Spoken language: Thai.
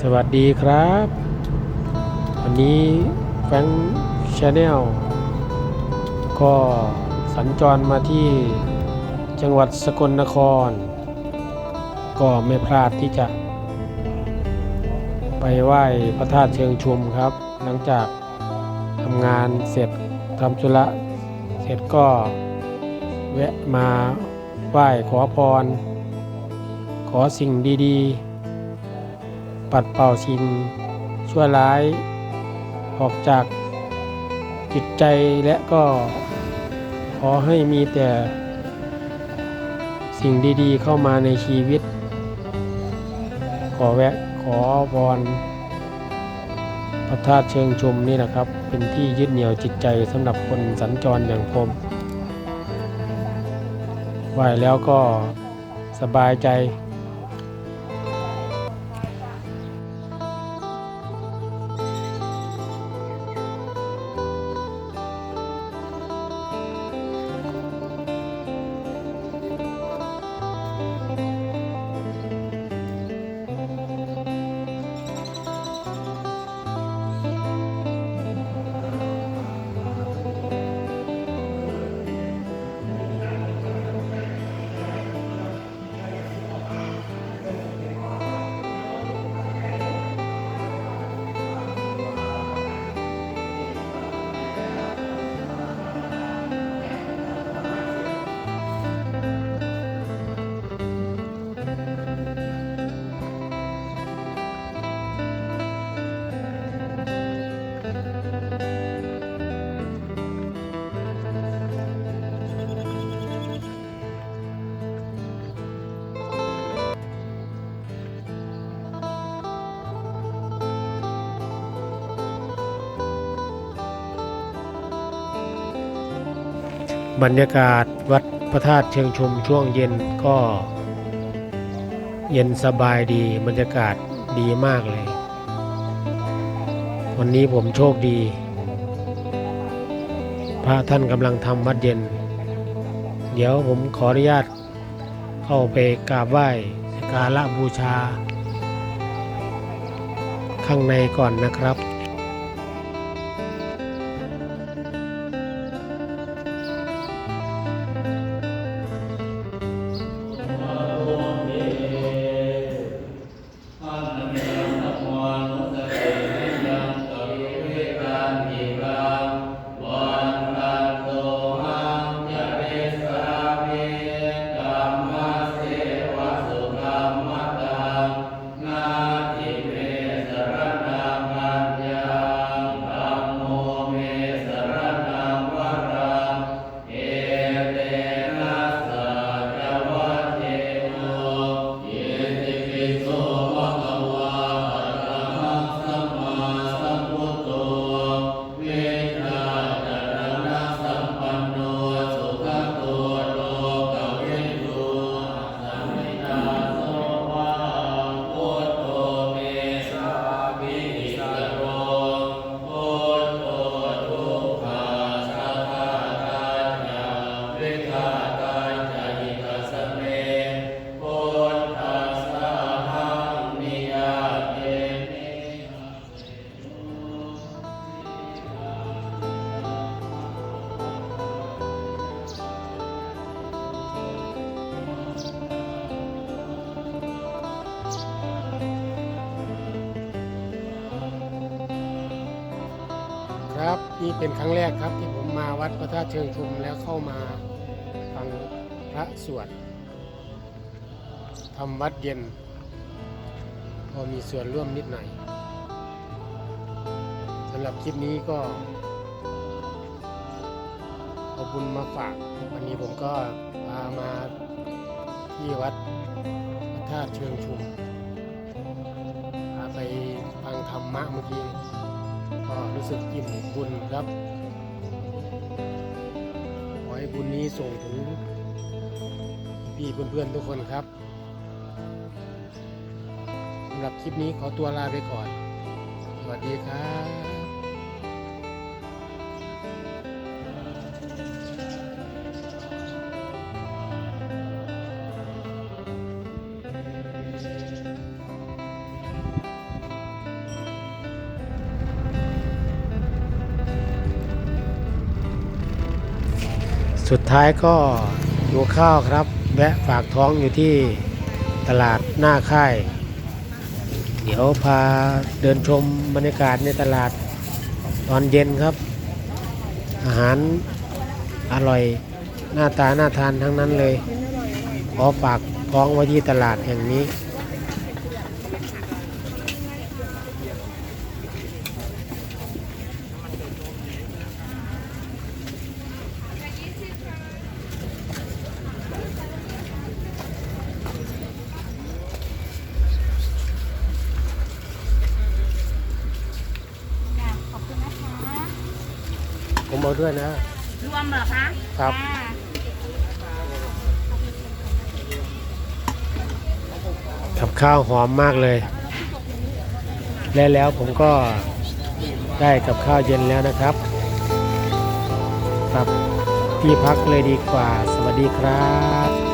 สวัสดีครับ วันนี้แฟงชาแนลก็สัญจรมาที่จังหวัดสกลนคร ก็ไม่พลาดที่จะ ไปไหว้พระธาตุเชิงชุมครับ หลังจากทำงานเสร็จ ทำธุระเสร็จก็แวะมาไหว้ขอพร ขอสิ่งดีๆ ปัดเป่าสิ่งชั่วร้าย ออกจากจิตใจและก็ขอให้มีแต่สิ่งดีๆเข้ามาในชีวิต ขอแวะขอพร ระธาตุเชิงชุมนี่นะครับ เป็นที่ยึดเหนี่ยวจิตใจสำหรับคนสัญจรอย่างผมไหวแล้วก็สบายใจ บรรยากาศวัดพระธาตุเชิงชุมช่วงเย็นก็ เย็นสบายดี บรรยากาศดีมากเลย วันนี้ผมโชคดี พระท่านกำลังทำวัดเย็น เดี๋ยวผมขออนุญาตเข้าไปกราบไหว้การะบูชา ข้างในก่อนนะครับ อันน ครับนี่เป็นครั้งแรกครับที่ผมมาวัดพระธาตุเชิงชุมแล้วเข้ามาฟังพระสวดทำวัดเย็น พอมีส่วนร่วมนิดหน่อยสำหรับคลิปนี้ก็เอาบุญมาฝากวันนี้ผมก็พามาที่วัดพระธาตุเชิงชุมพาไปฟังธรรมะเมื่อกี้ ก็รู้สึกอิ่มบุญครับขอให้บุญนี้ส่งถึงพี่เพื่อนๆทุกคนครับสำหรับคลิปนี้ขอตัวลาไปก่อน สวัสดีครับ สุดท้ายก็หิวข้าวครับ แวะฝากท้องอยู่ที่ตลาดหน้าค่าย เดี๋ยวพาเดินชมบรรยากาศในตลาดตอนเย็นครับ อาหารอร่อยหน้าตาน่าทานทั้งนั้นเลย ขอฝากท้องไว้ที่ตลาดแห่งนี้ ค่ะขอบคุณนะคะ ผม เอาด้วยนะ รวมเหรอคะครับค่ะกับข้าวหอมมากเลย และแล้วผมก็ได้กับข้าวเย็นแล้วนะครับ ครับที่พักเลยดีกว่า สวัสดีครับ